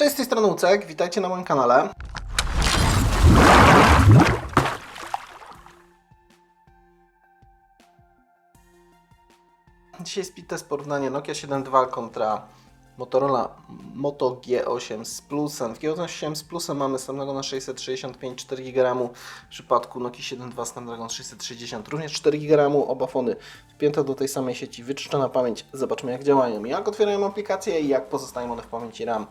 Cześć, z tej strony Ucek, witajcie na moim kanale. Dzisiaj test porównanie Nokia 7.2 kontra Motorola Moto G8 z plusem. W G8 z plusem mamy Snapdragon 665 4 GB, w przypadku Nokia 7.2 Snapdragon 660 również 4 GB, oba fony wpięte do tej samej sieci, wyczyszczona pamięć. Zobaczmy jak działają, jak otwierają aplikacje i jak pozostają one w pamięci RAM.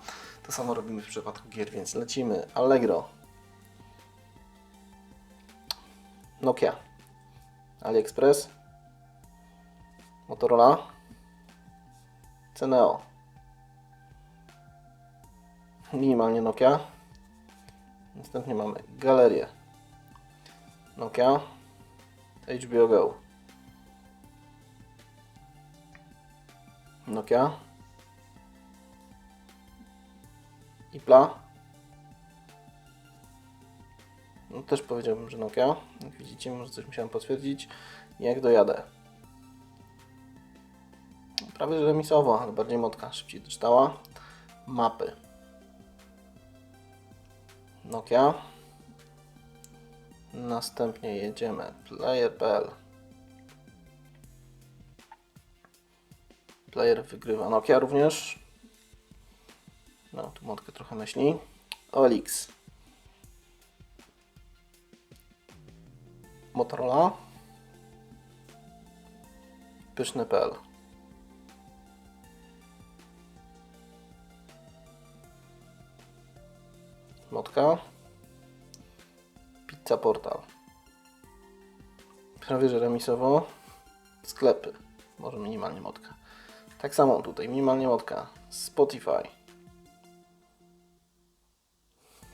To samo robimy w przypadku gier, więc lecimy. Allegro. Nokia. AliExpress. Motorola. Ceneo. Minimalnie Nokia. Następnie mamy galerię. Nokia. HBO Go. Nokia. Ipla. No, też powiedziałbym, że Nokia. Jak widzicie, może coś musiałem potwierdzić. Jak dojadę. Prawie że remisowo, ale bardziej motka szybciej doczytała. Mapy. Nokia. Następnie jedziemy player.pl. Player wygrywa Nokia również. No, tu motkę trochę myśli. OLX. Motorola. Pyszny.pl. Motka. Pizza Portal. Prawie że remisowo. Sklepy. Może minimalnie motka. Tak samo tutaj, minimalnie motka. Spotify.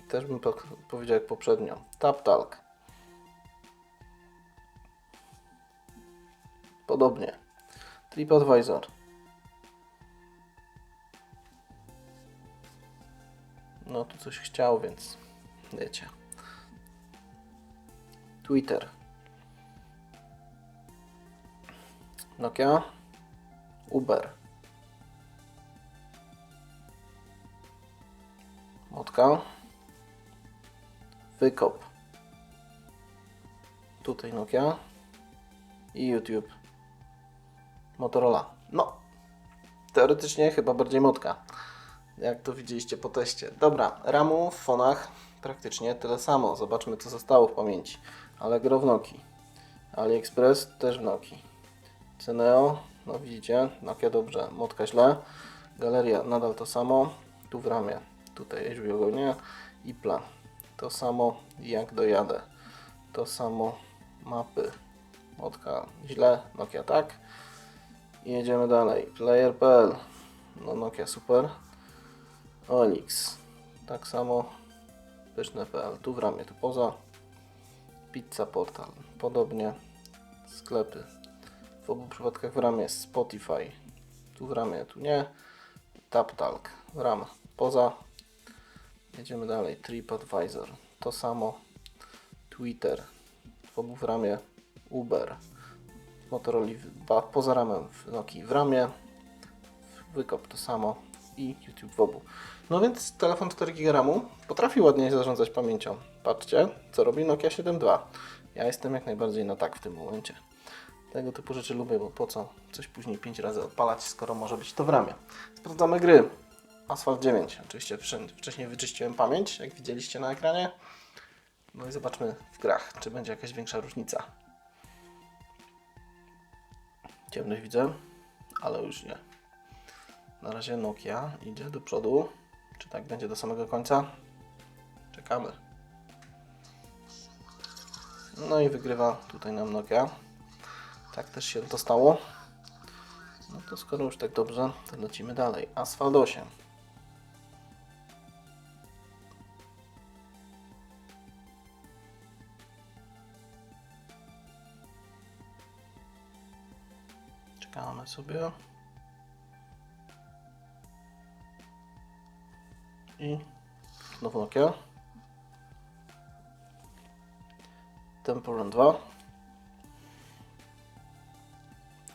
Też bym po- powiedział jak poprzednio. TapTalk. Podobnie. TripAdvisor. No tu coś chciał, więc wiecie. Twitter. Nokia. Uber. Motka. Wykop. Tutaj Nokia. I YouTube. Motorola. No. Teoretycznie chyba bardziej motka. Jak to widzieliście po teście. Dobra, RAMu w fonach praktycznie tyle samo. Zobaczmy co zostało w pamięci. Allegro w Nokii. AliExpress też w Nokii. Ceneo, no widzicie, Nokia dobrze, Motka źle. Galeria nadal to samo. Tu w ramie, tutaj HBO Go nie. Ipla, to samo jak dojadę. To samo mapy. Motka źle, Nokia tak. I jedziemy dalej. Player.pl, no Nokia super. OLX. Tak samo pyszne.pl. Tu w ramie, tu poza. Pizza Portal. Podobnie. Sklepy. W obu przypadkach w ramie Spotify. Tu w ramie, tu nie. TapTalk. W ramach poza. Jedziemy dalej. TripAdvisor. To samo. Twitter. W obu w ramię Uber. Motorola poza ramem w Nokii w ramię. Wykop to samo i YouTube w obu. No więc telefon 4 GB RAMu potrafi ładnie zarządzać pamięcią. Patrzcie, co robi Nokia 7.2. Ja jestem jak najbardziej na tak w tym momencie. Tego typu rzeczy lubię, bo po co coś później 5 razy odpalać, skoro może być to w ramie. Sprawdzamy gry. Asphalt 9. Oczywiście wcześniej wyczyściłem pamięć, jak widzieliście na ekranie. No i zobaczmy w grach, czy będzie jakaś większa różnica. Ciemność widzę, ale już nie. Na razie Nokia idzie do przodu. Czy tak będzie do samego końca? Czekamy. No i wygrywa tutaj nam Nokia. Tak też się to stało. No to skoro już tak dobrze, to lecimy dalej. Asphalt 8. Czekamy sobie. I znowu Nokia. Temple Run 2.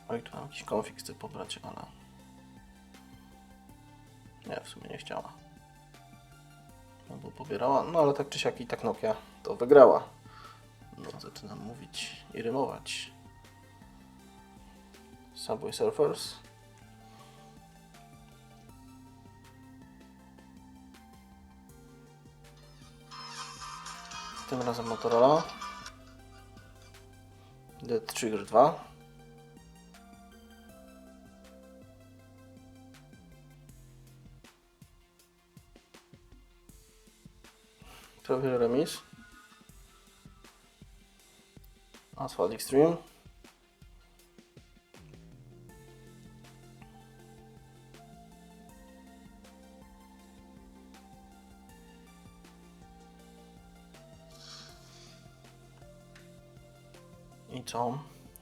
Oj, tu mam jakiś konfig chcę pobrać, ale... Nie, w sumie nie chciała. albo pobierała, no ale tak czy siak i tak Nokia to wygrała. No, zaczynam mówić i rymować. Subway Surfers. Tym razem Motorola. Dead Trigger 2. Prawie remis. Asphalt Extreme.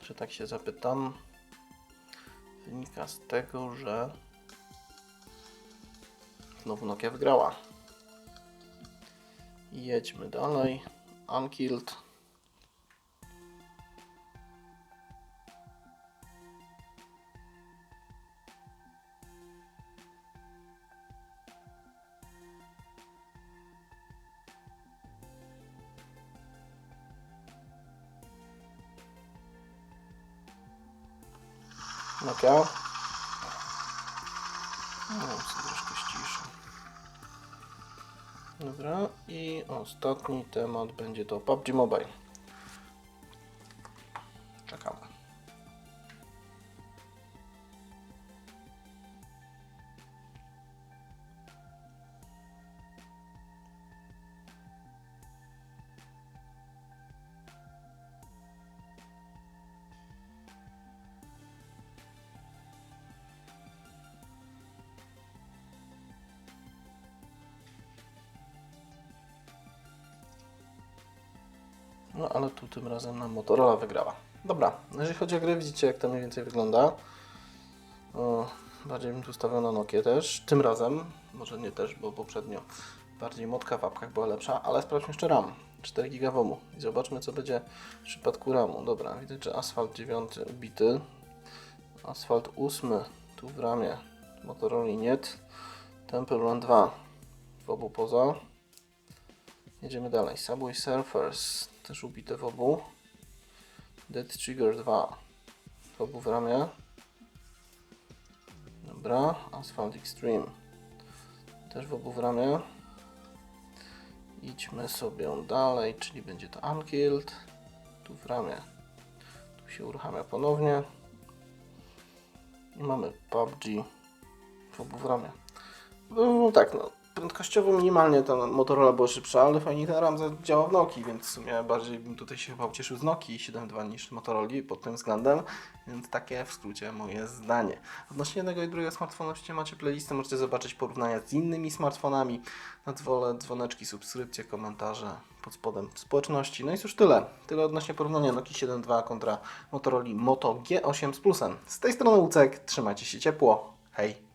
Że tak się zapytam. Wynika z tego, że znowu Nokia wygrała. Jedźmy dalej. Unkilled. Nokia. No, troszkę ściszę. Dobra, i ostatni temat będzie to PUBG Mobile. No ale tu tym razem nam Motorola wygrała. Dobra, no jeżeli chodzi o grę, widzicie jak to mniej więcej wygląda. O, bardziej bym tu stawiał na Nokię też. Tym razem, może nie też, bo poprzednio bardziej motka w apkach była lepsza, ale sprawdźmy jeszcze RAM. 4 GB RAMu i zobaczmy co będzie w przypadku RAMu. Dobra, widać, że Asphalt 9 ubity. Asphalt 8 tu w ramie Motorola NIT. Temple Run 2 w obu poza. Jedziemy dalej. Subway Surfers też ubite w obu. Dead Trigger 2 w obu w ramię. Dobra. Asphalt Extreme też w obu w ramię. Idźmy sobie dalej, czyli będzie to Unkilled. Tu w ramię. Tu się uruchamia ponownie. I mamy PUBG w obu w ramię. No, tak, no, prędkościowo minimalnie ta Motorola była szybsza, ale fajnie ten RAM działa w Nokii, więc w sumie bardziej bym tutaj się chyba ucieszył z Nokii 7.2 niż Motorola pod tym względem, więc takie w skrócie moje zdanie. Odnośnie jednego i drugiego smartfona, jeśli macie playlistę, możecie zobaczyć porównania z innymi smartfonami. Na dzwole, dzwoneczki, subskrypcje, komentarze pod spodem społeczności. No i cóż tyle. Tyle odnośnie porównania Nokii 7.2 kontra Motorola Moto G8 z plusem. Z tej strony Łucek, trzymajcie się ciepło. Hej!